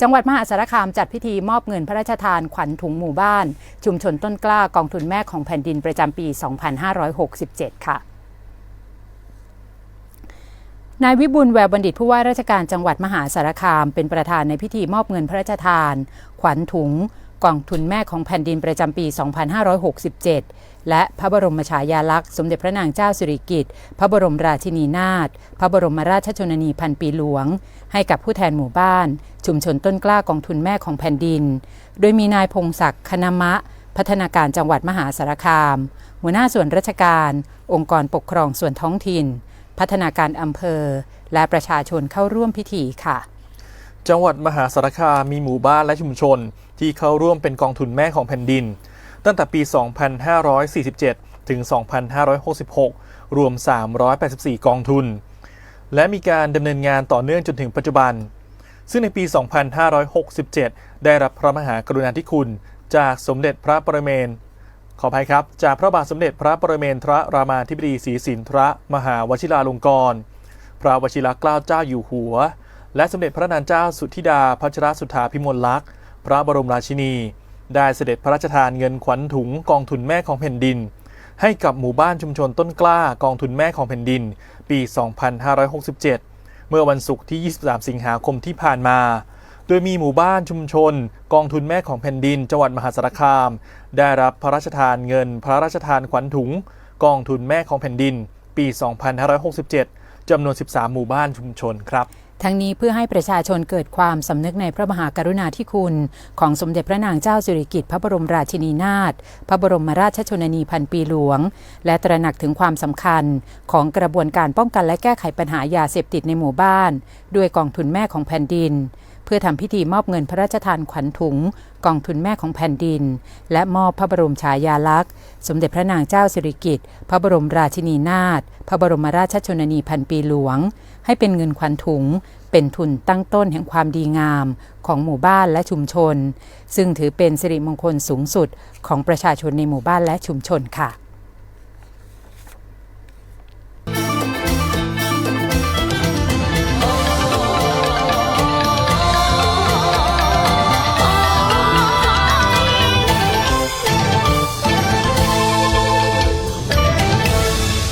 จังหวัดมหาสารคามจัดพิธีมอบเงินพระราชทานขวัญถุงหมู่บ้าน ชุมชนต้นกล้ากองทุนแม่ของแผ่นดินประจำปี 2567 ค่ะนายวิบุลแววบัณฑิตผู้ว่าราชการจังหวัดมหาสารคาม เป็นประธานในพิธีมอบเงินพระราชทาน ขวัญถุง กองทุนแม่ของแผ่นดินประจำปี 2567 และพระบรมฉายาลักษณ์สมเด็จพระนางเจ้าสิริกิติ์ พระบรมราชินีนาถ พระบรมราชชนนีพันปีหลวง ให้กับผู้แทนหมู่บ้าน ชุมชนต้นกล้ากองทุนแม่ของแผ่นดิน โดยมีนายพงศักดิ์คณมะ พัฒนาการจังหวัดมหาสารคาม หัวหน้าส่วนราชการ องค์กรปกครองส่วนท้องถิ่น พัฒนาการอำเภอ และประชาชนเข้าร่วมพิธีค่ะ จังหวัดมหาสารคามมีหมู่บ้านและชุมชน ที่เข้าร่วมเป็นกองทุนแม่ของแผ่นดิน ตั้งแต่ปี 2547 ถึง 2566 รวม 384 กองทุน และมีการดำเนินงานต่อเนื่องจนถึงปัจจุบัน ซึ่งในปี 2567 ได้รับพระมหากรุณาธิคุณ จากสมเด็จพระปรเมนขออภัยครับ จากพระบาทสมเด็จพระปรเมนทรรามาธิบดีศรีสินทรมหาวชิราลงกรณ์พระวชิรเกล้าเจ้าอยู่หัว และสมเด็จพระนางเจ้าสุธิดาพัชรสุธาพิมลลักษณ์ พระบรมราชินี ได้เสด็จพระราชทานเงินขวัญถุงกองทุนแม่ของแผ่นดิน ให้กับหมู่บ้านชุมชนต้นกล้ากองทุนแม่ของแผ่นดิน ปี 2567 เมื่อวันศุกร์ที่ 23 สิงหาคมที่ผ่านมา โดยมีหมู่บ้านชุมชน กองทุนแม่ของแผ่นดิน จังหวัดมหาสารคาม ได้รับพระราชทานเงินพระราชทานขวัญถุง กองทุนแม่ของแผ่นดิน ปี 2567จำนวน 13 หมู่บ้านชุมชนครับ ทั้งนี้เพื่อให้ประชาชนเกิดความสำนึกในพระมหากรุณาธิคุณ ของสมเด็จพระนางเจ้าสิริกิติ์พระบรมราชินีนาถพระบรมราชชนนีพันปีหลวง และตระหนักถึงความสำคัญ ของกระบวนการป้องกันและแก้ไขปัญหายาเสพติดในหมู่บ้าน ด้วยกองทุนแม่ของแผ่นดิน เพื่อทำพิธีมอบเงินพระราชทานขวัญถุง กองทุนแม่ของแผ่นดิน และมอบพระบรมฉายาลักษณ์ สมเด็จพระนางเจ้าสิริกิติ์พระบรมราชินีนาถพระบรมราชชนนีพันปีหลวง ให้เป็นเงินขวัญถุง เป็นทุนตั้งต้นแห่งความดีงามของหมู่บ้านและชุมชน ซึ่งถือเป็นสิริมงคลสูงสุดของประชาชนในหมู่บ้านและชุมชนค่ะ